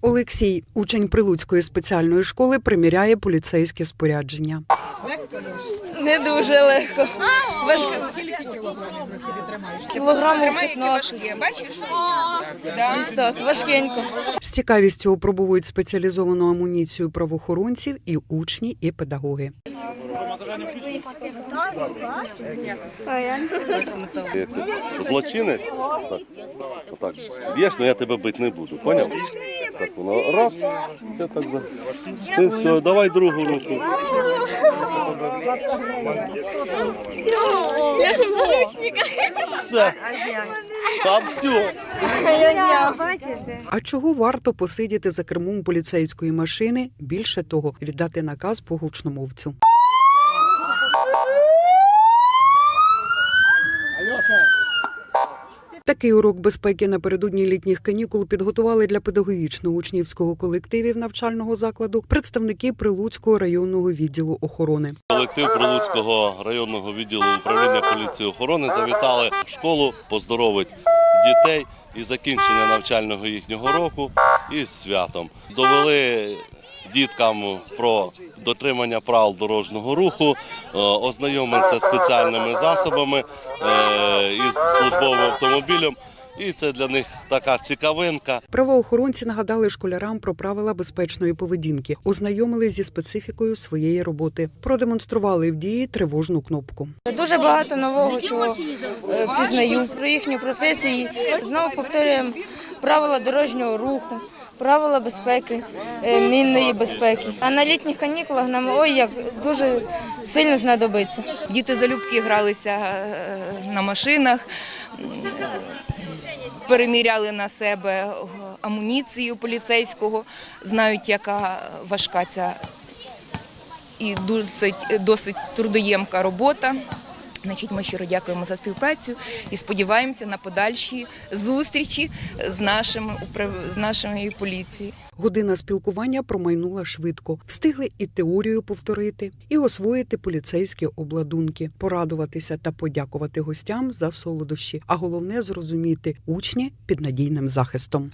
Олексій, учень Прилуцької спеціальної школи, приміряє поліцейське спорядження. Не дуже легко. Важко. Скільки кілограмів на собі тримаєш? Кілограмів 15. бачиш? Десь так, важкенько. З цікавістю опробовують спеціалізовану амуніцію правоохоронців і учні, і педагоги. Злочинець? Так. Отак. Б'єш, але я тебе бити не буду, поняв? Так воно раз, я так за. Ти все, давай другу руку. Все. Там все. А чого варто посидіти за кермом поліцейської машини? Більше того, віддати наказ по гучномовцю. Такий урок безпеки напередодні літніх канікул підготували для педагогічно-учнівського колективів навчального закладу представники Прилуцького районного відділу охорони. Колектив Прилуцького районного відділу управління поліції охорони завітали в школу поздоровити дітей і закінчення навчального їхнього року із святом. Довели діткам про дотримання правил дорожнього руху, е, ознайомитися з спеціальними засобами е, із службовим автомобілем. І це для них така цікавинка. Правоохоронці нагадали школярам про правила безпечної поведінки, ознайомили зі специфікою своєї роботи, продемонстрували в дії тривожну кнопку. Дуже багато нового чого е, пізнаю про їхню професію. Знову повторюємо правила дорожнього руху, правила безпеки, е, мінної безпеки. А на літніх канікулах нам ой як дуже сильно знадобиться. Діти залюбки гралися е, на машинах, переміряли на себе амуніцію поліцейського, знають, яка важка ця і досить, досить трудоємка робота. Значить, ми щиро дякуємо за співпрацю і сподіваємося на подальші зустрічі з нашим управ- з нашою поліцією. Година спілкування промайнула швидко. Встигли і теорію повторити, і освоїти поліцейські обладунки, порадуватися та подякувати гостям за солодощі. А головне зрозуміти учні під надійним захистом.